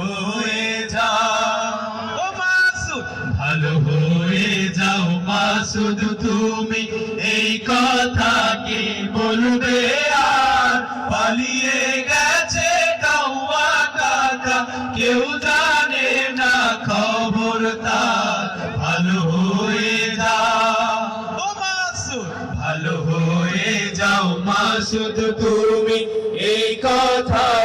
হয়ে যাও। মাসুদ। ভালো হয়ে যাও মাসুদ তুমি এই কথা কি বলবে আর? পালিয়ে গেছে কাউয়া কাকা কেউ জানে না খবর তার। ভালো হয়ে যাও। মাসুদ। ভালো হয়ে যাও মাসুদ তুমি এই কথাকে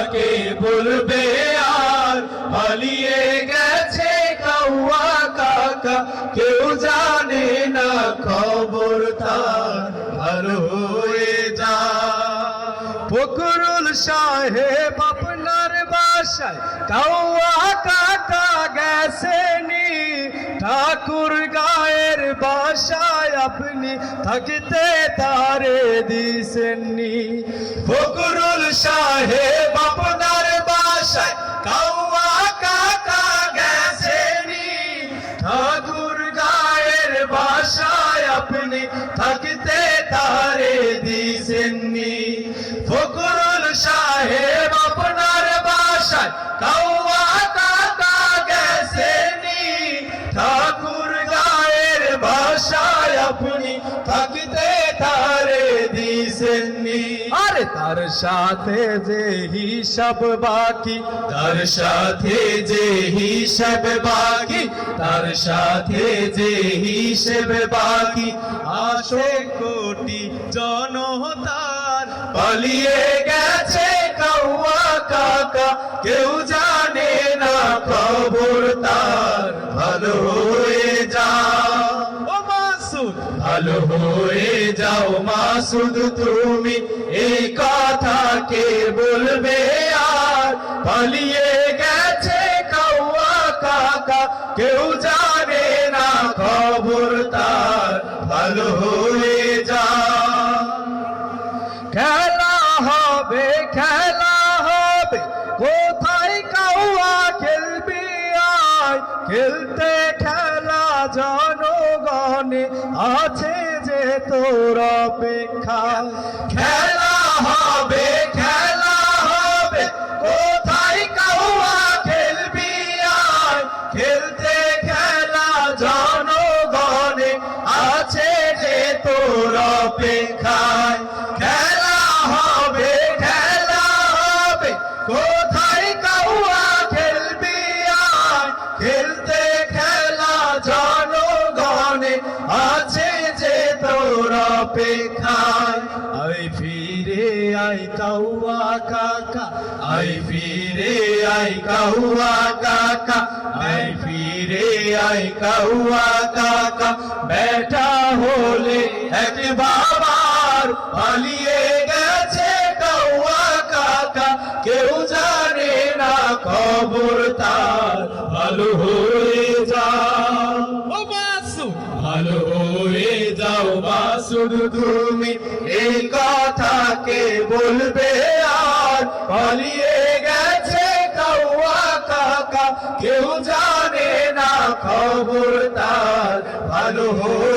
ফকরুল সাহেব আপনার বাসায় কাউয়া কাকা গেছেনি। ঠাকুর গায়ের বাসায় আপনি থাকতে তারে দিছেননি। ফকরুল সাহেব আপনার বাসায় কাউয়া কাকা গেছেনি। ঠাকুর গায়ের বাসায় আপনি থাকতে তারে দিছেননি। ফকরুল সাহেব আপনার বাসায় কাউয়া কাকা গেছেনি। ঠাকুর গায়ের বাসায় আপনি থাকতে তারে দিছেননি। আরে তার সাথে যে হিসাব বাকি, তার সাথে যে হিসেব বাকি, তার সাথে যে হিসেব বাকি। আসে কোটি জনতার পালিয়ে গেছে কাউয়া কাকা। কেউ জানে না খবর তার। ভালো হয়ে যা ভালো হয়ে যাও মাসুদ তুমি এই কথাকে বলবে আর। পালিয়ে গেছে কাউয়া কাকা। কেউ জানে হবে, খেলা হবে। কোথায় কাউয়া খেলবি আয়? খেলতে খেলা জনগণে আছে যে তোর অপেক্ষা। খেলা হবে খেলা হবে। কোথায় কাউয়া খেলবি আয়? খেলতে খেলা জনগণে আছে যে তোর অপেক্ষায় অপেক্ষায়। আই ফিরে আই কাউয়া কাকা। আই ফিরে আই কাউয়া কাকা। আই ফিরে আই কাউয়া কাকা। বেটা হলে এক বাবার পালিয়ে গেছে কাউয়া কাকা। কেউ জানে না খবর তার, ভালো হয়ে যা ও মাসুদ ভালো হয়ে যাও মাসুদ তুমি। এই কথাকে বলবে আর পালিয়ে গেছে কাউয়া কাকা। কেউ জানে না খবর তার। ভালো হয়ে